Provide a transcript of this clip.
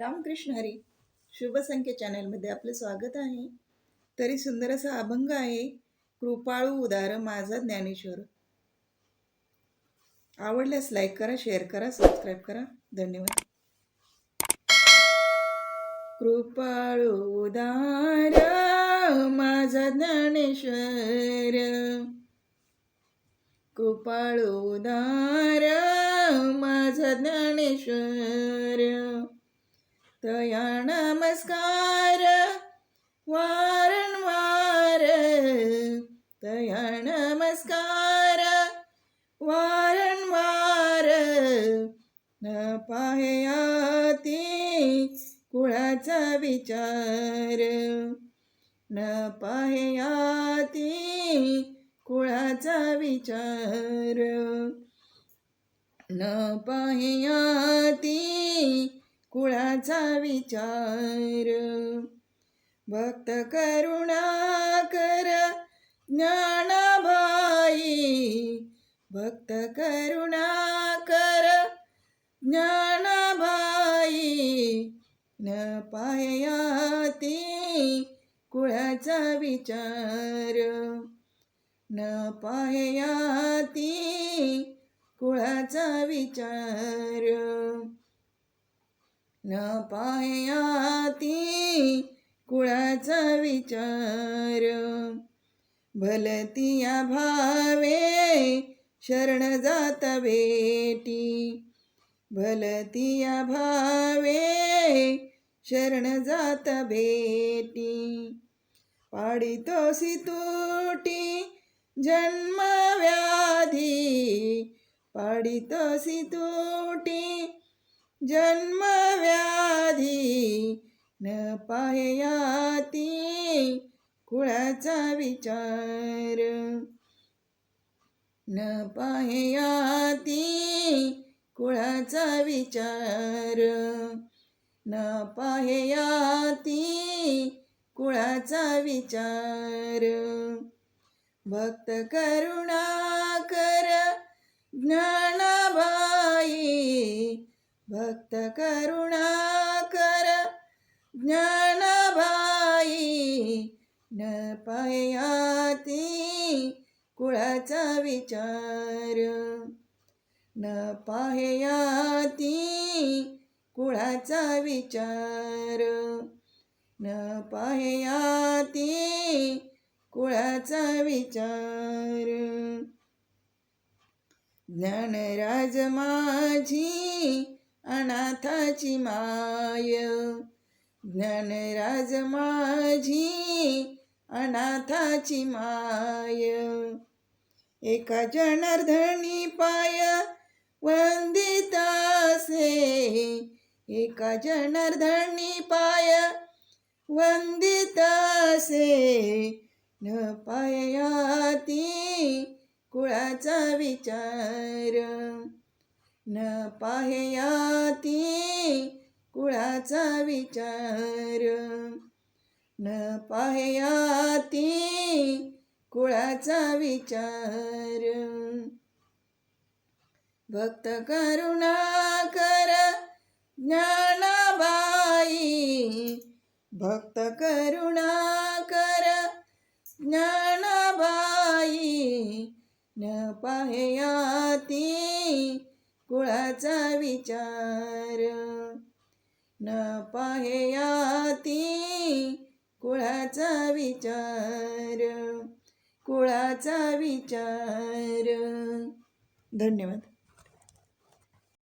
रामकृष्ण हरी शुभसंख्या चॅनलमध्ये आपलं स्वागत आहे. तरी सुंदर असा अभंग आहे कृपाळू उदार माझा ज्ञानेश्वर. आवडल्यास लाईक करा शेअर करा सबस्क्राईब करा. धन्यवाद. कृपाळू उदार माझा ज्ञानेश्वर. कृपाळू उदार माझा ज्ञानेश्वर. तया नमस्कार वारंवार तया नमस्कार वारंवार न पाहयाती कुळाचा विचार। न पाहयाती कुळाचा विचार। न पाहयाती कुळाचा विचार. भक्त करुणा कर ज्ञानाबाई भक्त करुणा कर ज्ञानाबाई न पाहयाती कुळाचा विचार. न पाहयाती कुळाचा विचार. न पाहयाती कुळाचा विचार. भलतिया भावे शरण जात बेटी भलतिया भावे शरण जात बेटी पाडितोसी तुटी जन्म व्याधी पाडितोसी तुटी जन्म व्याधी न पाहयाती कुळाचा विचार. न पाहयाती कुळाचा विचार. न पाहयाती कुळाचा विचार. भक्त करुणा कर ज्ञानाबाई भक्त करुणा कर ज्ञानाबाई न पायाती कुळाचा विचार. न पाहयाती कुळाचा विचार. न पाहयाती कुळाचा विचार. ज्ञानराज माझी अनाथाची माय. ज्ञानराज माझी अनाथाची माय. एका जनार्दनी पाय वंदितासे एका जनार्दनी पाय वंदितासे न पायाती कुळाचा विचार. न पाहयाती कुळाचा विचार. न पाहयाती कुळाचा विचार. भक्त करुणा कर ज्ञानाबाई. भक्त करुणा कर ज्ञानाबाई. न पाहयाती कुळाचा विचार. न पाहेयाती कुळाचा विचार. कुळाचा विचार. धन्यवाद.